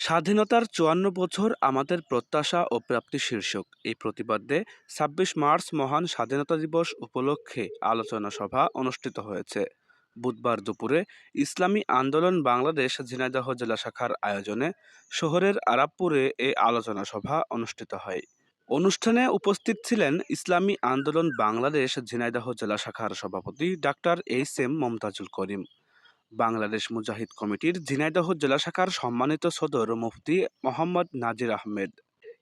স্বাধীনতার চুয়ান্ন বছর আমাদের প্রত্যাশা ও প্রাপ্তি শীর্ষক। এই প্রতিবাদে ছাব্বিশ মার্চ মহান স্বাধীনতা দিবস উপলক্ষে আলোচনা সভা অনুষ্ঠিত হয়েছে। বুধবার দুপুরে ইসলামী আন্দোলন বাংলাদেশ ঝিনাইদহ জেলা শাখার আয়োজনে শহরের আরাবপুরে এই আলোচনা সভা অনুষ্ঠিত হয়। অনুষ্ঠানে উপস্থিত ছিলেন ইসলামী আন্দোলন বাংলাদেশ ঝিনাইদহ জেলা শাখার সভাপতি doctor H M Momtajul Karim. Bangladesh Mujahid কমিটির ঝিনাইদহ জেলা শাখার সম্মানিত সদর মুফতি মোহাম্মদ নাজির আহমেদ।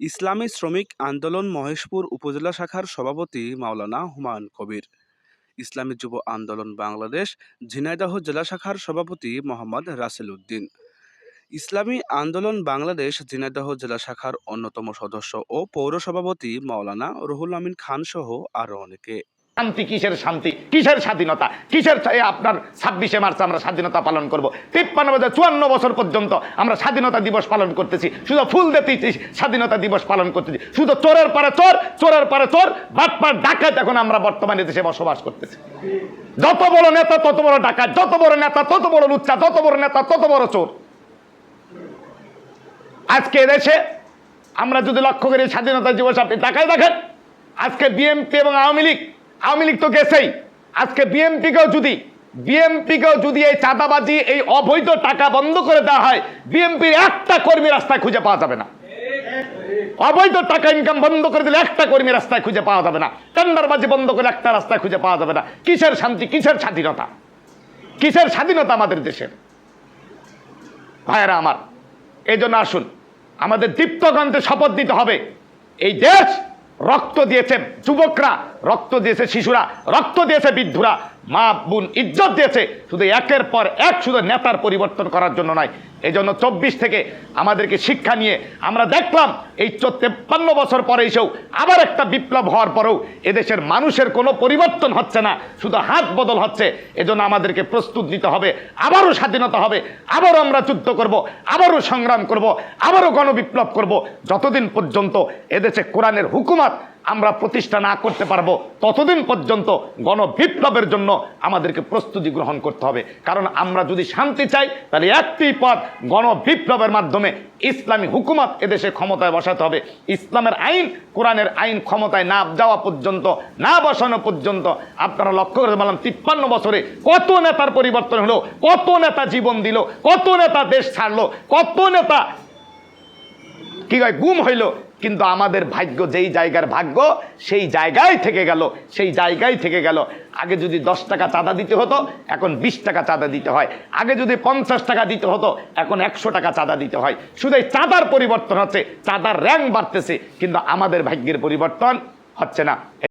ইসলামী শ্রমিক আন্দোলন মহেশপুর উপজেলা শাখার সভাপতি মাওলানা হুমায়ুন কবির। ইসলামী যুব আন্দোলন বাংলাদেশ ঝিনাইদহ জেলা শাখার সভাপতি মোহাম্মদ রাসেল উদ্দিন। ইসলামী আন্দোলন বাংলাদেশ ঝিনাইদহ জেলা শাখার অন্যতম সদস্য ও পৌর সভাপতি মাওলানা রুহুল আমিন খান সহ আরও অনেকে। শান্তি, কিসের শান্তি? কিসের স্বাধীনতা? কিসের আপনার ছাব্বিশে মার্চ আমরা স্বাধীনতা পালন করব? তিপ্পান্ন বছর, চুয়ান্ন বছর পর্যন্ত আমরা স্বাধীনতা দিবস পালন করতেছি। শুধু ফুল দিতেছি স্বাধীনতা দিবস পালন করতেছি। শুধু চোরের পারে চোর, চোরের পারে চোর বাটপার ডাকাত এখন আমরা বর্তমানে দেশে বসবাস করতেছি। যত বড় নেতা, তত বড় ডাকাত, যত বড় নেতা, তত বড় লুচ্চা যত বড় নেতা, তত বড় চোর। আজকে দেশে আমরা যদি লক্ষ্য করি স্বাধীনতা দিবস, আপনি তাকায় দেখেন, আজকে বিএনপি এবং আওয়ামী লীগ আওয়ামী লীগ তো গেছেই। আজকে বিএনপিকেও যদি বিএনপিকেও যদি এই চাঁদাবাজি, এই অবৈধ টাকা বন্ধ করে দেওয়া হয়, বিএনপির একটা কর্মী রাস্তায় খুঁজে পাওয়া যাবে না। অবৈধ টাকা ইনকাম বন্ধ করে দিলে একটা কর্মী রাস্তায় খুঁজে পাওয়া যাবে না। টেন্ডারবাজি বন্ধ করে একটা রাস্তায় খুঁজে পাওয়া যাবে না। কিসের শান্তি, কিসের স্বাধীনতা? কিসের স্বাধীনতা আমাদের দেশের? ভাইয়েরা আমার এই জন্য আসুন, আমাদের দীপ্তকান্তে শপথ দিতে হবে। এই দেশ রক্ত দিয়েছে যুবকরা রক্ত দিয়েছে শিশুরা, রক্ত দিয়েছে বৃদ্ধরা। মা বোন ইজ্জত দিয়েছে, শুধু একের পর এক শুধু নেতার পরিবর্তন করার জন্য নয়। এই জন্য চব্বিশ থেকে আমাদেরকে শিক্ষা নিয়ে আমরা দেখলাম, এই তেপ্পান্ন বছর পরে এসেও আবার একটা বিপ্লব হওয়ার পরেও এদেশের মানুষের কোনো পরিবর্তন হচ্ছে না, শুধু হাত বদল হচ্ছে। এজন্য আমাদেরকে প্রস্তুত নিতে হবে, আবারও স্বাধীনতা হবে, আবারও আমরা যুদ্ধ করব, আবারও সংগ্রাম করব, আবারও গণবিপ্লব করব। যতদিন পর্যন্ত এদেশে কোরআনের হুকুমাত আমরা প্রতিষ্ঠা না করতে পারব, ততদিন পর্যন্ত গণবিপ্লবের জন্য আমাদেরকে প্রস্তুতি গ্রহণ করতে হবে। কারণ আমরা যদি শান্তি চাই, তাহলে একটি পথ গণবিপ্লবের মাধ্যমে ইসলামী হুকুমত এদেশে ক্ষমতায় বসাতে হবে। ইসলামের আইন, কোরআনের আইন ক্ষমতায় না যাওয়া পর্যন্ত, না বসানো পর্যন্ত, আপনারা লক্ষ্য করে বললাম, তিপ্পান্ন বছরে কত নেতার পরিবর্তন হলো, কত নেতা জীবন দিল, কত নেতা দেশ ছাড়লো, কত নেতা কি হয়, গুম হইল কিন্তু আমাদের ভাগ্য, যেই জায়গার ভাগ্য, সেই জায়গায় থেকে গেল, সেই জায়গায় থেকে গেল। আগে যদি দশ টাকা চাঁদা দিতে হতো, এখন বিশ টাকা চাঁদা দিতে হয়। আগে যদি পঞ্চাশ টাকা দিতে হতো, এখন একশো টাকা চাঁদা দিতে হয়। শুধু এই চাঁদার পরিবর্তন হচ্ছে, চাঁদার র্যাঙ্ক বাড়তেছে, কিন্তু আমাদের ভাগ্যের পরিবর্তন হচ্ছে না।